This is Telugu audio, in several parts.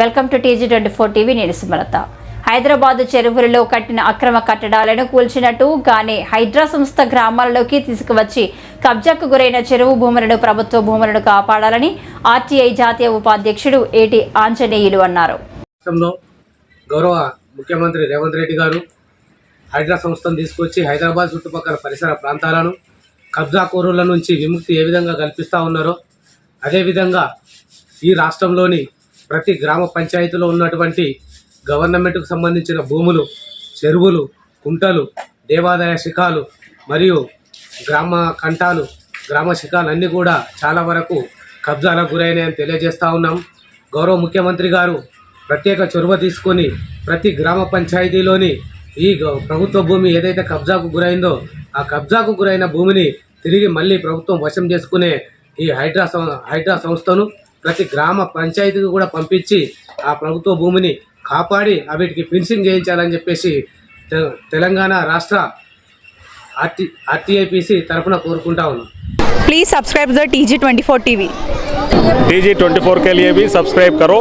Welcome to TG twenty four TV నేను సుమలత. హైదరాబాద్ చెరువులలో కట్టిన అక్రమ కట్టడాలను కూల్చినట్టు గానే హైడ్రా సంస్థ గ్రామాలలోకి తీసుకువచ్చి కబ్జాకు గురైన చెరువు భూములను ప్రభుత్వ భూములను కాపాడాలని ఆర్టీఐ జాతీయ ఉపాధ్యక్షుడు ఏటి ఆంజనేయులు అన్నారు. గౌరవ ముఖ్యమంత్రి రేవంత్ రెడ్డి గారు హైడ్రా సంస్థను తీసుకొచ్చి హైదరాబాద్ చుట్టుపక్కల పరిసర ప్రాంతాలను కబ్జాకోరుల నుంచి విముక్తి ఏ విధంగా కల్పిస్తూ ఉన్నారో అదేవిధంగా ఈ రాష్ట్రంలోని ప్రతి గ్రామ పంచాయతీలో ఉన్నటువంటి గవర్నమెంట్కు సంబంధించిన భూములు చెరువులు కుంటలు దేవాదాయ శిఖాలు మరియు గ్రామ కంఠాలు గ్రామ శిఖాలు అన్నీ కూడా చాలా వరకు కబ్జాలకు గురైనాయని తెలియజేస్తూ ఉన్నాం. గౌరవ ముఖ్యమంత్రి గారు ప్రత్యేక చొరవ తీసుకొని ప్రతి గ్రామ పంచాయతీలోని ఈ ప్రభుత్వ భూమి ఏదైతే కబ్జాకు గురైందో ఆ కబ్జాకు గురైన భూమిని తిరిగి మళ్ళీ ప్రభుత్వం వశం చేసుకునే ఈ హైడ్రా సం- హైడ్రా సంస్థను ప్రతి గ్రామ పంచాయతీకి కూడా పంపించి ఆ ప్రభుత్వ భూమిని కాపాడి ఆ వీటికి ఫినిషింగ్ చేయించాలని చెప్పేసి తె- తెలంగాణ రాష్ట్ర ఆర్టీ ఆర్టీఐపిసి తరఫున కోరుకుంటా ఉన్నాం please subscribe the T G twenty four T V T G twenty four के लिए भी सब्सक्राइब करो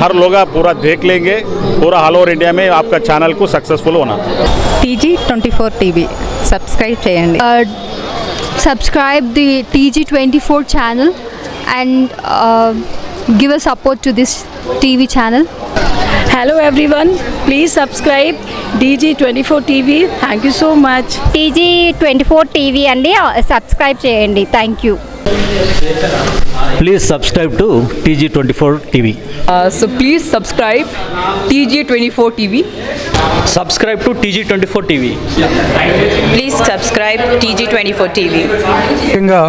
हर लोग आप पूरा देख लेंगे पूरा ऑल ओवर इंडिया में आपका चैनल को सक्सेसफुल होना T G twenty four TV subscribe చేయండి uh, subscribe the TG24 channel and uh, give a support to this TV channel. Hello everyone, please subscribe DG24 TV. Thank you so much. TG twenty four TV అండి సబ్స్క్రైబ్ చేయండి thank you Please subscribe to TG24 TV. Uh, so please subscribe TG24 TV. Subscribe to TG24 TV. Please subscribe T G twenty four TV ముఖ్యంగా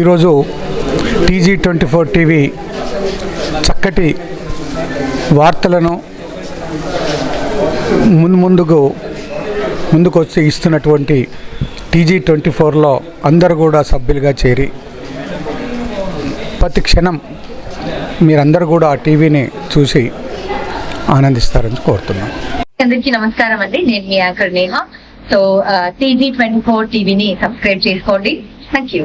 ఈరోజు టీజీ ట్వంటీ ఫోర్ టీవీ చక్కటి వార్తలను ముందు ముందుకు ముందుకు వచ్చి ఇస్తున్నటువంటి టీజీ ట్వంటీ ఫోర్లో అందరూ కూడా సభ్యులుగా చేరి ప్రతి క్షణం మీరందరూ కూడా ఆ టీవీని చూసి ఆనందిస్తారని కోరుతున్నాను అందరికీ నమస్కారం అండి. నేను మీ anchor Neha. So TG twenty four టీవీని సబ్స్క్రైబ్ చేసుకోండి. Thank you